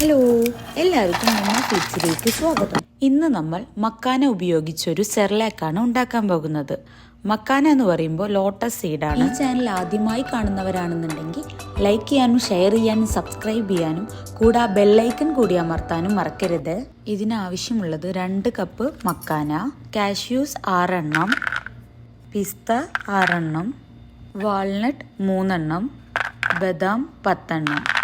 Hello എല്ലാവർക്കും നമ്മൾ ഫിറ്റ്സിലേക്ക് സ്വാഗതം. ഇന്ന് നമ്മൾ മക്കാന ഉപയോഗിച്ചൊരു സെർലാക്കാണ് ഉണ്ടാക്കാൻ പോകുന്നത്. മക്കാന എന്ന് പറയുമ്പോൾ ലോട്ടസ് സീഡാണ്. ഈ ചാനൽ ആദ്യമായി കാണുന്നവരാണെന്നുണ്ടെങ്കിൽ ലൈക്ക് ചെയ്യാനും ഷെയർ ചെയ്യാനും സബ്സ്ക്രൈബ് ചെയ്യാനും കൂടെ ആ ബെല്ലൈക്കൺ കൂടി അമർത്താനും മറക്കരുത്. ഇതിനാവശ്യമുള്ളത് രണ്ട് കപ്പ് മക്കാന കാഷ്യൂസ് ആറെണ്ണം പിസ്ത ആറെണ്ണം വാൾനട്ട് മൂന്നെണ്ണം ബദാം പത്തെണ്ണം.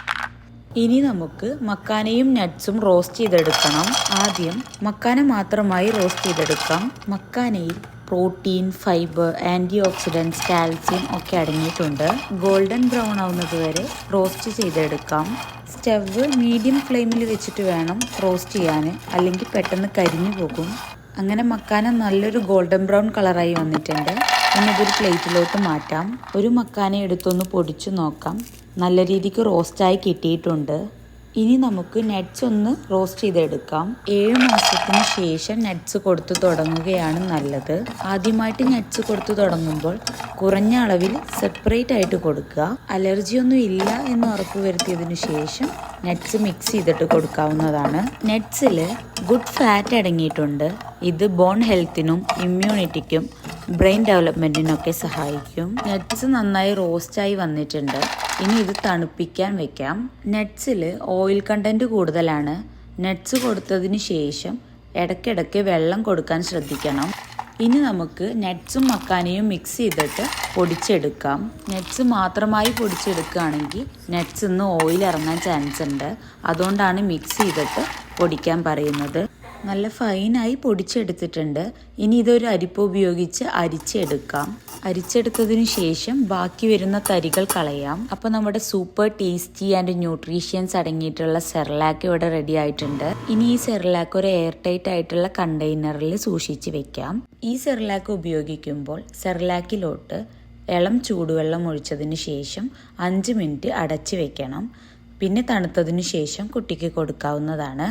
ഇനി നമുക്ക് മക്കാനയും നട്ട്സും റോസ്റ്റ് ചെയ്തെടുക്കണം. ആദ്യം മക്കാന മാത്രമായി റോസ്റ്റ് ചെയ്തെടുക്കാം. മക്കാനയിൽ protein fibre antioxidants calcium ഒക്കെ അടങ്ങിയിട്ടുണ്ട്. ഗോൾഡൻ ബ്രൗൺ ആവുന്നത് വരെ റോസ്റ്റ് ചെയ്തെടുക്കാം. സ്റ്റവ് മീഡിയം ഫ്ലെയിമിൽ വെച്ചിട്ട് വേണം റോസ്റ്റ് ചെയ്യാൻ. അല്ലെങ്കിൽ പെട്ടെന്ന് കരിഞ്ഞു പോകും. അങ്ങനെ മക്കാന നല്ലൊരു ഗോൾഡൻ ബ്രൗൺ കളറായി വന്നിട്ടുണ്ട്. ഇനി ഇതൊരു പ്ലേറ്റിലോട്ട് മാറ്റാം. ഒരു മക്കാനെ എടുത്തൊന്ന് പൊടിച്ചു നോക്കാം. നല്ല രീതിക്ക് റോസ്റ്റായി കിട്ടിയിട്ടുണ്ട്. ഇനി നമുക്ക് നട്ട്സ് ഒന്ന് റോസ്റ്റ് ചെയ്തെടുക്കാം. ഏഴ് മാസത്തിന് ശേഷം നട്ട്സ് കൊടുത്തു തുടങ്ങുകയാണ് നല്ലത്. ആദ്യമായിട്ട് നട്ട്സ് കൊടുത്തു തുടങ്ങുമ്പോൾ കുറഞ്ഞ അളവിൽ സെപ്പറേറ്റ് ആയിട്ട് കൊടുക്കുക. അലർജി ഒന്നും ഇല്ല എന്ന് ഉറപ്പുവരുത്തിയതിനു ശേഷം നട്ട്സ് മിക്സ് ചെയ്തിട്ട് കൊടുക്കാവുന്നതാണ്. നട്ട്സിൽ ഗുഡ് ഫാറ്റ് അടങ്ങിയിട്ടുണ്ട്. ഇത് ബോൺ ഹെൽത്തിനും ഇമ്മ്യൂണിറ്റിക്കും ബ്രെയിൻ ഡെവലപ്മെന്റിനൊക്കെ സഹായിക്കും. നട്ട്സ് നന്നായി റോസ്റ്റായി വന്നിട്ടുണ്ട്. ഇനി ഇത് തണുപ്പിക്കാൻ വെക്കാം. നട്ട്സിൽ ഓയിൽ കണ്ടന്റ് കൂടുതലാണ്. നട്ട്സ് കൊടുത്തതിന് ശേഷം ഇടയ്ക്കിടയ്ക്ക് വെള്ളം കൊടുക്കാൻ ശ്രദ്ധിക്കണം. ഇനി നമുക്ക് നട്ട്സും മക്കാനയും മിക്സ് ചെയ്തിട്ട് പൊടിച്ചെടുക്കാം. നട്ട്സ് മാത്രമായി പൊടിച്ചെടുക്കുകയാണെങ്കിൽ നട്ട്സ് നിന്ന് ഓയിൽ ഇറങ്ങാൻ ചാൻസ് ഉണ്ട് അതുകൊണ്ടാണ് മിക്സ് ചെയ്തിട്ട് പൊടിക്കാൻ പറയുന്നത്. നല്ല ഫൈനായി പൊടിച്ചെടുത്തിട്ടുണ്ട്. ഇനി ഇതൊരു അരിപ്പ ഉപയോഗിച്ച് അരിച്ചെടുക്കാം. അരിച്ചെടുത്തതിനു ശേഷം ബാക്കി വരുന്ന തരികൾ കളയാം. അപ്പോൾ നമ്മുടെ സൂപ്പർ ടേസ്റ്റി ആൻഡ് ന്യൂട്രീഷ്യൻസ് അടങ്ങിയിട്ടുള്ള സെർലാക്ക് ഇവിടെ റെഡി ആയിട്ടുണ്ട്. ഇനി ഈ സെർലാക്ക് ഒരു എയർ ടൈറ്റ് ആയിട്ടുള്ള കണ്ടെയ്നറിൽ സൂക്ഷിച്ച് വെക്കാം. ഈ സെർലാക്ക് ഉപയോഗിക്കുമ്പോൾ സെർലാക്കിലോട്ട് ഇളം ചൂടുവെള്ളം ഒഴിച്ചതിന് ശേഷം അഞ്ച് മിനിറ്റ് അടച്ചു വെക്കണം. പിന്നെ തണുത്തതിനു ശേഷം കുട്ടിക്ക് കൊടുക്കാവുന്നതാണ്.